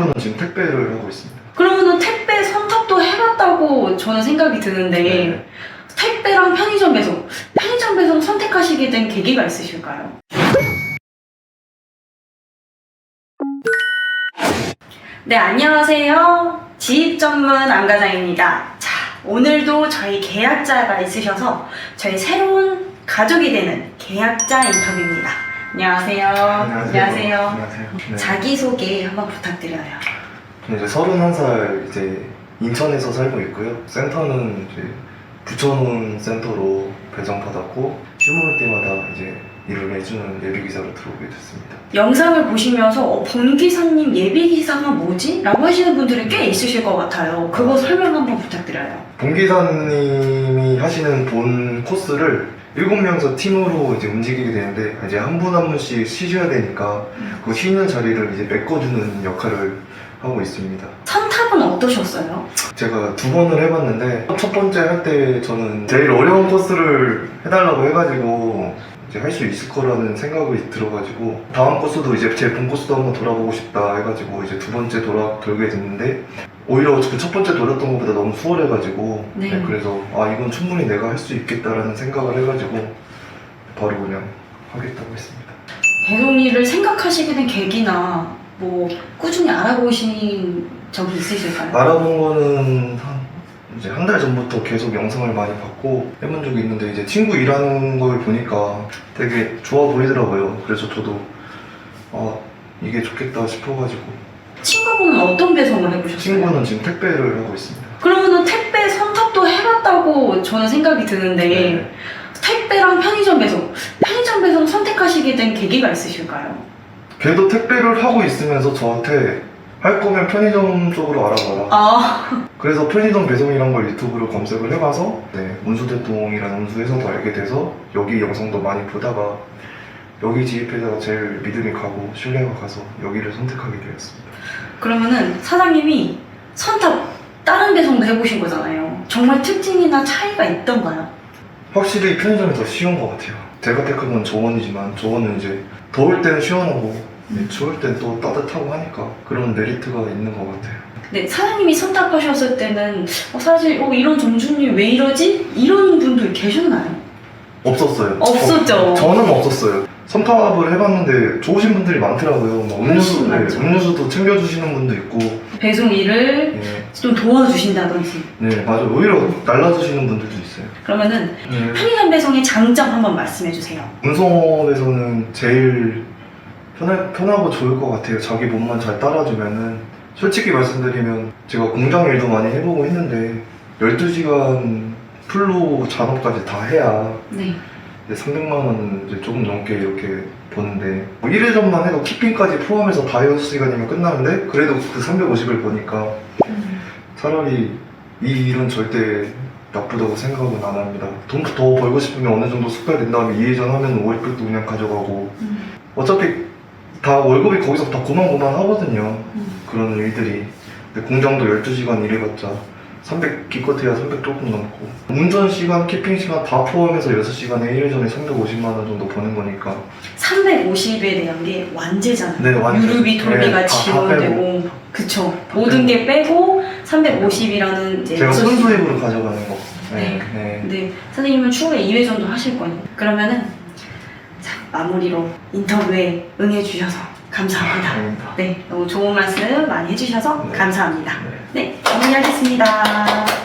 친구는 지금 택배를 하고 있습니다. 그러면은 택배 선택도 해봤다고 저는 생각이 드는데 네. 택배랑 편의점 배송, 편의점 배송 선택하시게 된 계기가 있으실까요? 네, 안녕하세요. 지입 전문 안과장입니다. 자, 오늘도 저희 계약자가 있으셔서 저희 새로운 가족이 되는 계약자 인터뷰입니다. 안녕하세요. 안녕하세요. 안녕하세요. 네. 자기 소개 한번 부탁드려요. 저는 이제 31살 이제 인천에서 살고 있고요. 센터는 이제 부천원 센터로 배정받았고 휴무일 때마다 이제 일을 해주는 예비기사로 들어오게 됐습니다. 영상을 보시면서 어, 본 기사님 예비 기사가 뭐지? 라고 하시는 분들이 꽤 있으실 것 같아요. 그거 설명 한번 부탁드려요. 본기사님이 하시는 본 코스를 7명서 팀으로 이제 움직이게 되는데 이제 한 분 한 분씩 쉬셔야 되니까 그 쉬는 자리를 이제 메꿔주는 역할을 하고 있습니다. 선탑은 어떠셨어요? 제가 두 번을 해봤는데 첫 번째 할 때 저는 제일 어려운 코스를 해달라고 해가지고 할 수 있을 거라는 생각이 들어가지고 다음 코스도 이제 제 본 코스도 한번 돌아보고 싶다 해가지고 이제 두 번째 돌아 돌게 됐는데 오히려 그 첫 번째 돌았던 것보다 너무 수월해가지고 네. 네, 그래서 아 이건 충분히 내가 할 수 있겠다라는 생각을 해가지고 바로 그냥 하겠다고 했습니다. 배송 일을 생각하시게 된 계기나 뭐 꾸준히 알아보신 적이 있으실까요? 알아본 거는 한 이제 한 달 전부터 계속 영상을 많이 봤고 해본 적이 있는데 이제 친구 일하는 걸 보니까 되게 좋아 보이더라고요. 그래서 저도 아 이게 좋겠다 싶어가지고 친구분은 어떤 배송을 해보셨어요? 친구는 지금 택배를 하고 있습니다. 그러면은 택배 선탑도 해봤다고 저는 생각이 드는데 네. 택배랑 편의점 배송, 편의점 배송 선택하시게 된 계기가 있으실까요? 걔도 택배를 하고 있으면서 저한테 할 거면 편의점 쪽으로 알아봐라. 아, 그래서 편의점 배송이란 걸 유튜브로 검색을 해봐서 네, 운수대통이라는 운수에서도 알게 돼서 여기 영상도 많이 보다가 여기 지입회사가 제일 믿음이 가고 신뢰가 가서 여기를 선택하게 되었습니다. 그러면은 사장님이 선탑 다른 배송도 해보신 거잖아요. 정말 특징이나 차이가 있던가요? 확실히 편의점이 더 쉬운 것 같아요. 제가 택한 건 저원이지만 저원은 이제 더울 때는 시원하고 네, 추울 땐또 따뜻하고 하니까 그런 메리트가 있는 것 같아요. 네, 사장님이 선탑하셨을 때는 어, 사실 어, 이런 점주님 왜 이러지? 이런 분들 계셨나요? 없었어요. 없었죠. 저, 저는 없었어요. 선탑을 해봤는데 좋으신 분들이 많더라고요. 뭐 음료수, 훨씬 네, 많죠. 음료수도 챙겨주시는 분도 있고, 배송 일을 네, 좀 도와주신다든지. 네 맞아요. 오히려 날라주시는 분들도 있어요. 그러면은 네. 편의점 배송의 장점 한번 말씀해 주세요. 운송업에서는 제일 편하, 편하고 좋을 것 같아요. 자기 몸만 잘 따라주면은 솔직히 말씀드리면 제가 공장 일도 많이 해보고 했는데 12시간 풀로 잔업까지 다 해야 네. 이제 300만 원 이제 조금 넘게 이렇게 버는데 뭐 1회전만 해도 키핑까지 포함해서 다 6시간이면 끝나는데 그래도 그 350을 버니까 차라리 이 일은 절대 나쁘다고 생각은 안 합니다. 돈 더 벌고 싶으면 어느 정도 숙달된 다음에 2회전 하면 500불도 그냥 가져가고 음, 어차피 다 월급이 거기서 다 고만고만 하거든요. 음. 그런 일들이 근데 공장도 12시간 일해봤자 300 기껏해야 300 조금 넘고 운전 시간, 키핑 시간 다 포함해서 6시간에 1회전에 350만 원 정도 버는 거니까 350에 대한 게 완제잖아요. 네, 완제. 유류비, 돌비가 네, 다- 다 지원되고, 그쵸. 모든 게 빼고 350이라는 이제 제가 수- 순수입으로 가져가는 거 네. 네. 근데 선생님은 추후에 2회전도 하실 거예요. 그러면은 자 마무리로 인터뷰에 응해주셔서 감사합니다. 네, 너무 좋은 말씀 많이 해주셔서 네. 감사합니다. 네. 네, 정리하겠습니다.